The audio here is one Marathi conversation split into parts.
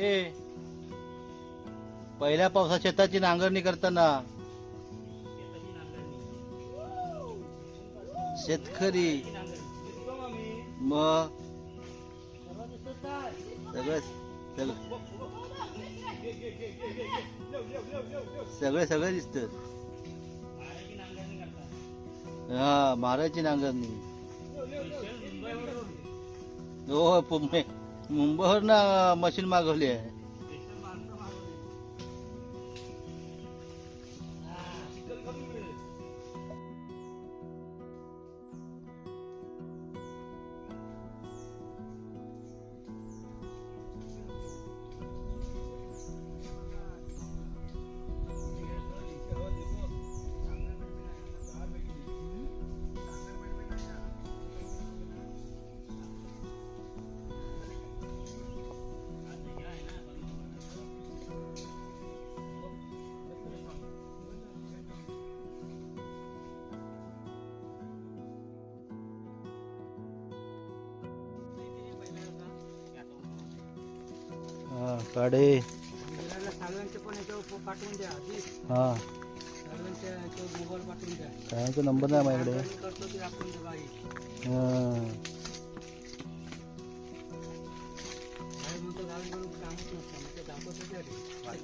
ए पहिल्या पावसात शेताची नांगरणी करताना शेतकरी मग सगळे सगळे सगळे दिसत हा मारायची नांगरणी. हो, हो मुंबई मुंबईवरनं मशीन मागवली आहे. काढे. हा. काढायचा नंबर नाही माझ्याकडे. हा. बाई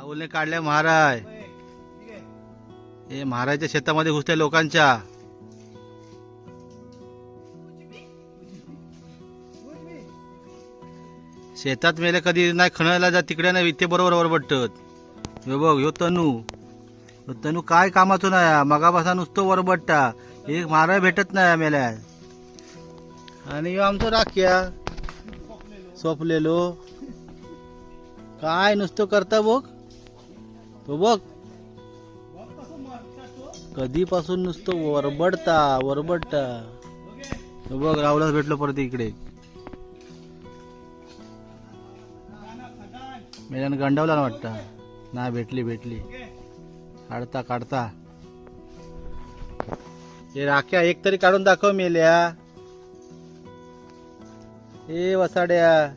राहुलने काढले महाराज. हे महाराजच्या शेतामध्ये घुसले लोकांच्या. शेतात मेले कधी नाही खणायला जा तिकडे नाही इथे बरोबर वरबटत. हे बघ ह्यो तनू. तनू काय कामाचो नाही मगापासून नुसतं वरबट्टा एक महाराज भेटत नाही मेल्या आणि ह्यो आमचं राख्या. सोपलेलो. काय नुसतं करता बघ. बघ. कधीपासून नुसतं वरबडता वरबडता. बघ रावलाच भेटलो परत इकडे. मेल्यानं गंडावला ना वाटतं. नाही भेटली भेटली. काढता काढता. हे राख्या एक तरी काढून दाखव मेल्या. ए वसाड्या.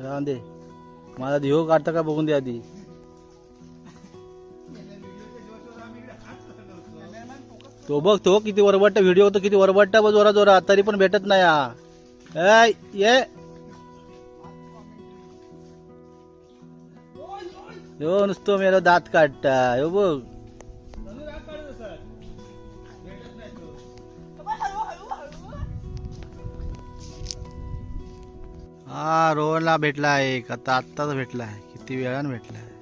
राहून दे. माझा धिओ काढता का बघून दे आधी. तो बघ तो किती वरबट्टा व्हिडिओ होतो किती वरबट्टा बघ जोरा जोरा तरी पण भेटत नाही हा. ये. हो नुसतं मेरा दात काढता. हो बघ. हा रोहनला भेटला एक. आता आत्ताच भेटला आहे किती वेळानं आहे